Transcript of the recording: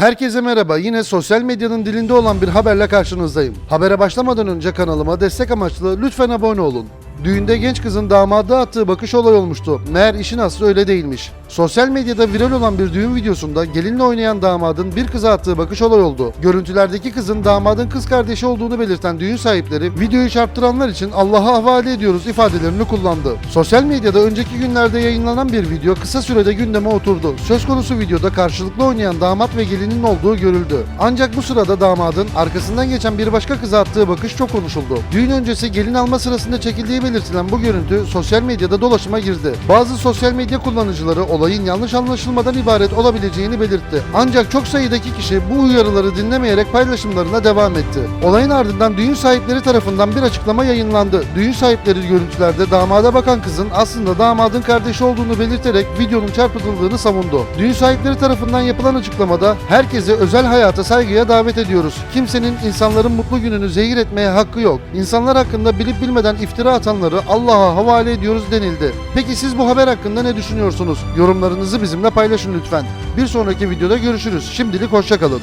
Herkese merhaba. Yine sosyal medyanın dilinde olan bir haberle karşınızdayım. Habere başlamadan önce kanalıma destek amaçlı lütfen abone olun. Düğünde genç kızın damada attığı bakış olay olmuştu. Meğer işin aslı öyle değilmiş. Sosyal medyada viral olan bir düğün videosunda gelinle oynayan damadın bir kıza attığı bakış olay oldu. Görüntülerdeki kızın damadın kız kardeşi olduğunu belirten düğün sahipleri videoyu çarptıranlar için Allah'a havale ediyoruz ifadelerini kullandı. Sosyal medyada önceki günlerde yayınlanan bir video kısa sürede gündeme oturdu. Söz konusu videoda karşılıklı oynayan damat ve gelinin olduğu görüldü. Ancak bu sırada damadın arkasından geçen bir başka kıza attığı bakış çok konuşuldu. Düğün öncesi gelin alma sırasında çekildiği belirtilen bu görüntü sosyal medyada dolaşıma girdi. Bazı sosyal medya kullanıcıları olayın yanlış anlaşılmadan ibaret olabileceğini belirtti. Ancak çok sayıdaki kişi bu uyarıları dinlemeyerek paylaşımlarına devam etti. Olayın ardından düğün sahipleri tarafından bir açıklama yayınlandı. Düğün sahipleri görüntülerde damada bakan kızın aslında damadın kardeşi olduğunu belirterek videonun çarpıtıldığını savundu. Düğün sahipleri tarafından yapılan açıklamada herkese özel hayata saygıya davet ediyoruz. Kimsenin insanların mutlu gününü zehir etmeye hakkı yok. İnsanlar hakkında bilip bilmeden iftira atanları Allah'a havale ediyoruz denildi. Peki siz bu haber hakkında ne düşünüyorsunuz? Yorumlarınızı bizimle paylaşın lütfen. Bir sonraki videoda görüşürüz. Şimdilik hoşçakalın.